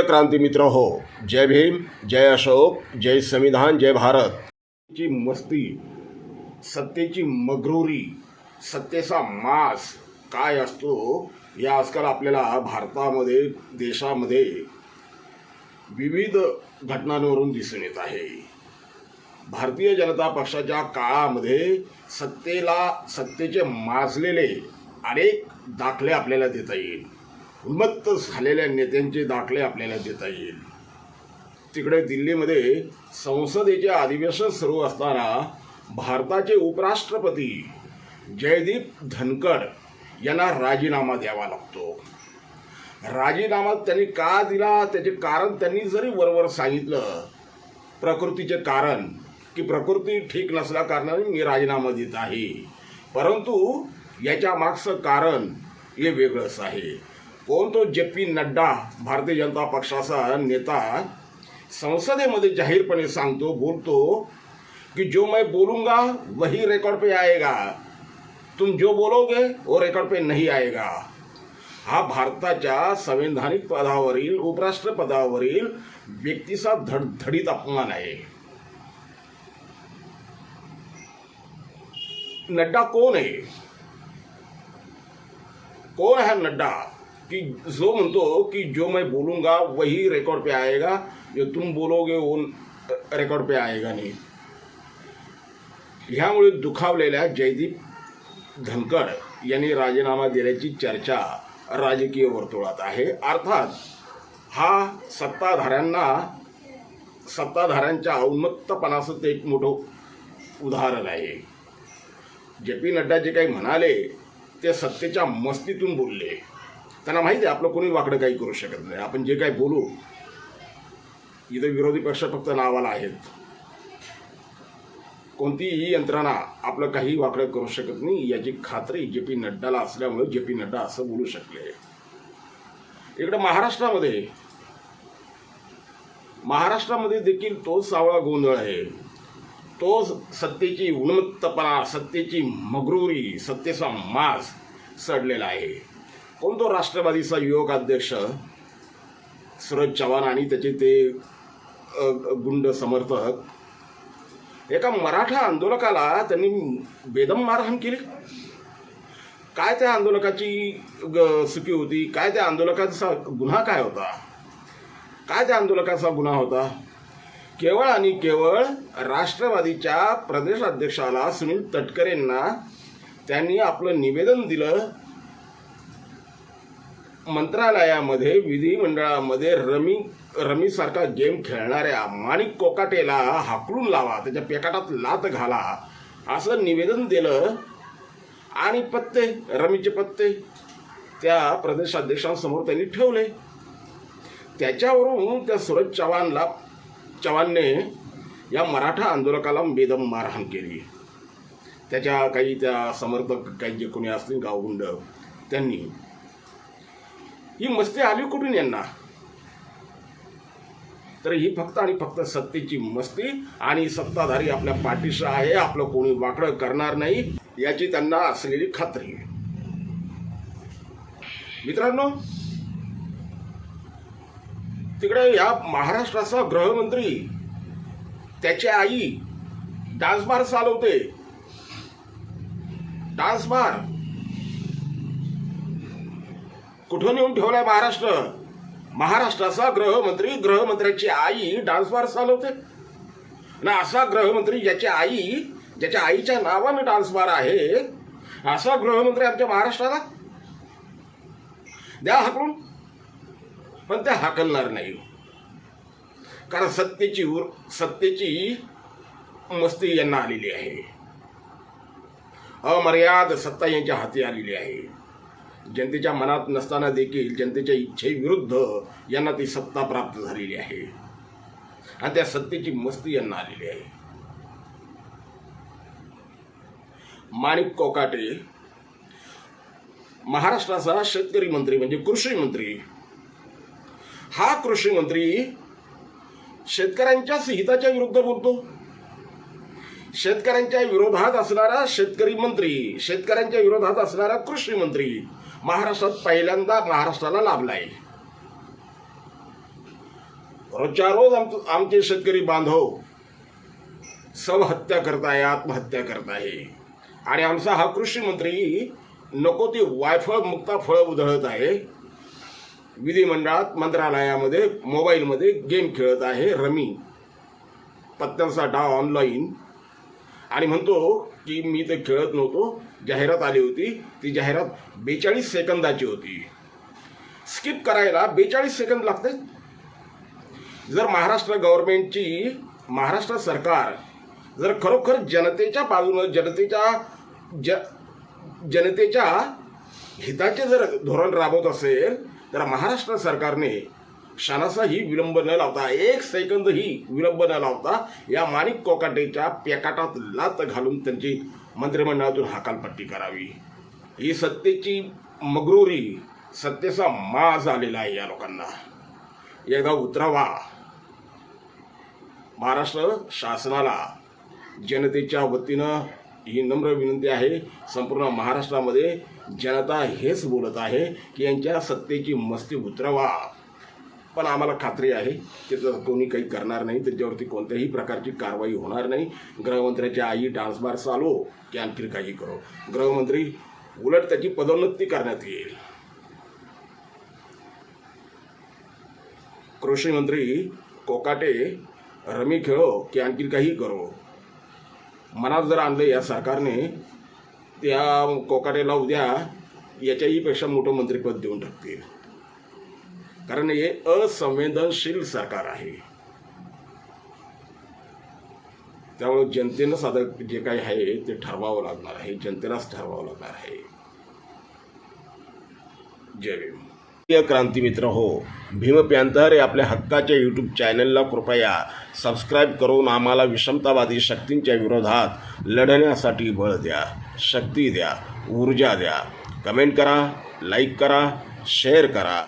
प्रिय क्रांती मित्र हो जय भीम जय अशोक जय संविधान जय भारत. ची मस्ती सत्तेची मगरुरी सत्तेचा मास काय असतो हे आजकाल आपल्याला भारतामध्ये देशामध्ये विविध घटनांवरून दिसून येत आहे. भारतीय जनता पक्षाच्या काळामध्ये सत्तेला सत्तेचे माजलेले अनेक दाखले आपल्याला देता येईल. उन्मत्त झालेल्या नेत्यांचे दाखले आपल्याला देता येईल. तिकडे दिल्लीमध्ये संसदेचे अधिवेशन सुरू असताना भारताचे उपराष्ट्रपती जयदीप धनखड यांना राजीनामा द्यावा लागतो. राजीनामा त्यांनी का दिला? त्याचे कारण त्यांनी जरी वरवर सांगितलं प्रकृतीचे कारण की प्रकृती ठीक नसल्या कारणाने मी राजीनामा देत आहे. परंतु याच्या मागचं कारण हे वेगळंच आहे. कोण तो जे पी नड्डा भारतीय जनता पक्षाचा नेता संसदेमध्ये जाहीरपणे सांगतो बोलतो कि जो मैं बोलूंगा वही रिकॉर्ड पे आएगा. तुम जो बोलोगे वो रेकॉर्ड पे नहीं आएगा. हा भारताच्या संवैधानिक पदावरील उपराष्ट्रपदावरील व्यक्तीचा धडधडीत अपमान आहे. नड्डा कोण आहे? कोण आहे नड्डा? कि जो म्हणतो हो की जो मैं बोलूंगा वही रेकॉर्ड पे आएगा। जो तुम बोलोगे वो रेकॉर्ड पे आएगा नाही। ह्यामुळे दुखावलेल्या जयदीप धनकड यांनी राजीनामा दिल्याची चर्चा राजकीय वर्तुळात आहे. अर्थात हा सत्ताधाऱ्यांना सत्ताधाऱ्यांच्या उन्मत्तपणाचं ते एक मोठं उदाहरण आहे. जे पी नड्डा जे काही म्हणाले ते सत्तेच्या मस्तीतून बोलले. त्यांना माहिती आहे आपलं कोणी वाकडं काही करू शकत नाही. आपण जे काही बोलू इथं विरोधी पक्ष फक्त नावाला आहेत. कोणतीही यंत्रणा आपलं काही वाकडं करू शकत नाही याची खात्री जे पी नड्डाला असल्यामुळे जे पी नड्डा असं बोलू शकले. इकडे महाराष्ट्रामध्ये महाराष्ट्रामध्ये देखील तोच सावळा गोंधळ आहे. तो सत्तेची उन्मत्तपणा सत्तेची मगरुरी सत्तेचा मास सडलेला आहे. कोण तो राष्ट्रवादीचा युवक अध्यक्ष सूरज चव्हाण आणि त्याचे ते गुंड समर्थक? एका मराठा आंदोलकाला त्यांनी बेदम मारहाण केली. काय त्या आंदोलकाची ग- चुकी होती? काय त्या आंदोलकाचा गुन्हा काय होता? काय त्या आंदोलकाचा गुन्हा होता? केवळ आणि केवळ राष्ट्रवादीच्या प्रदेश अध्यक्षाला सुनील तटकरेंना त्यांनी आपलं निवेदन दिलं मंत्रालयामध्ये विधिमंडळामध्ये रमी रमीसारखा गेम खेळणाऱ्या माणिक कोकाटेला हाकलून लावा त्याच्या पेकाटात लात घाला असं निवेदन दिलं. आणि पत्ते रमीचे पत्ते त्या प्रदेशाध्यक्षांसमोर त्यांनी ठेवले. त्याच्यावरून त्या सूरज चव्हाणला चव्हाणने या मराठा आंदोलकाला बेदम मारहाण केली. त्याच्या काही त्या समर्थक काही जे कोणी असतील गावगुंड त्यांनी ही मस्ती आली कुठून यांना? तर ही फक्त आणि फक्त सत्तेची मस्ती आणि सत्ताधारी आपल्या पाठीशी आहे आपलं कोणी वाकडं करणार नाही याची त्यांना असलेली खात्री मित्रांनो तिकडे या महाराष्ट्राचा गृहमंत्री त्याची आई डान्स बार चालवते. डान्स बार कुठं नेऊन ठेवलाय महाराष्ट्र? महाराष्ट्राचा गृहमंत्री गृहमंत्र्याची आई डान्स बार चालवते. ना असा गृहमंत्री ज्याची आई ज्याच्या आईच्या नावानं डान्स बार आहे असा गृहमंत्री आमच्या महाराष्ट्राला? द्या हाकलून. पण ते हाकलणार नाही हो. कारण सत्तेची उर सत्तेची मस्ती यांना आलेली आहे. अमर्याद सत्ता यांच्या हाती आलेली आहे. जनतेच्या मनात नसताना देखील जनतेच्या इच्छेविरुद्ध यांना ती सत्ता प्राप्त झालेली आहे. आणि त्या सत्तेची मस्ती यांना आलेली आहे. माणिक कोकाटे महाराष्ट्राचा शेतकरी मंत्री म्हणजे कृषी मंत्री. हा कृषी मंत्री शेतकऱ्यांच्या हिताच्या विरुद्ध बोलतो. शेतकऱ्यांच्या विरोधात असणारा शेतकरी मंत्री शेतकऱ्यांच्या विरोधात असणारा कृषी मंत्री महाराष्ट्रात पहिल्यांदा महाराष्ट्राला लाभलाय. रोजच्या रोज आम आमचे शेतकरी बांधव सब हत्या करत आहे आत्महत्या करत आहे आणि आमचा हा कृषी मंत्री नको ती वायफळ मुक्ता फळं उधळत आहे. विधिमंडळात मंत्रालयामध्ये मोबाईलमध्ये गेम खेळत आहे रमी. पत्त्यांचा डाव ऑनलाईन आणि म्हणतो की मी ते खेळत नव्हतो. जाहिरात आली होती. ती जाहिरात बेचाळीस सेकंदाची होती. स्किप करायला बेचाळीस सेकंद लागते. जर महाराष्ट्र गव्हर्नमेंटची महाराष्ट्र सरकार जर खरोखर जनतेच्या बाजूनं जनतेच्या ज जनतेच्या हिताचे जर धोरण राबवत असेल तर महाराष्ट्र सरकारने क्षणाचाही विलंब न लावता एक सेकंदही विलंब न लावता या माणिक कोकाटेच्या पेकाटात लात घालून त्यांची मंत्रिमंडळातून हकालपट्टी करावी. ही सत्तेची मगरुरी सत्तेचा माज आलेला आहे या लोकांना. एकदा उतरावा. महाराष्ट्र शासनाला जनतेच्या वतीनं ही नम्र विनंती आहे संपूर्ण महाराष्ट्रामध्ये जनता हेच बोलत आहे की यांच्या सत्तेची मस्ती उतरवा. पण आम्हाला खात्री आहे की जर कोणी काही करणार नाही त्याच्यावरती कोणत्याही प्रकारची कारवाई होणार नाही. गृहमंत्र्याच्या आई डान्स बार चालू की आणखी काही करो. गृहमंत्री उलट त्याची पदोन्नती करण्यात येईल. कृषी मंत्री कोकाटे रमी खेळो की आणखी काही करो. मनात जर आणलं या सरकारने त्या कोकाटेला उद्या याच्याही पेक्षा मोठं मंत्रिपद देऊन टाकतील. कारण हे असंवेदनशील सरकार आहे. त्यामुळे जनतेनं साधक जे काही आहे ते ठरवावं लागणार आहे. जनतेलाच ठरवावं लागणार आहे. जय भीम. प्रिय क्रांती मित्र हो भीम प्यांतर या आपल्या हक्काच्या यूट्यूब चॅनलला कृपया सबस्क्राईब करून आम्हाला विषमतावादी शक्तींच्या विरोधात लढण्यासाठी बळ द्या शक्ती द्या ऊर्जा द्या. कमेंट करा लाईक करा शेअर करा.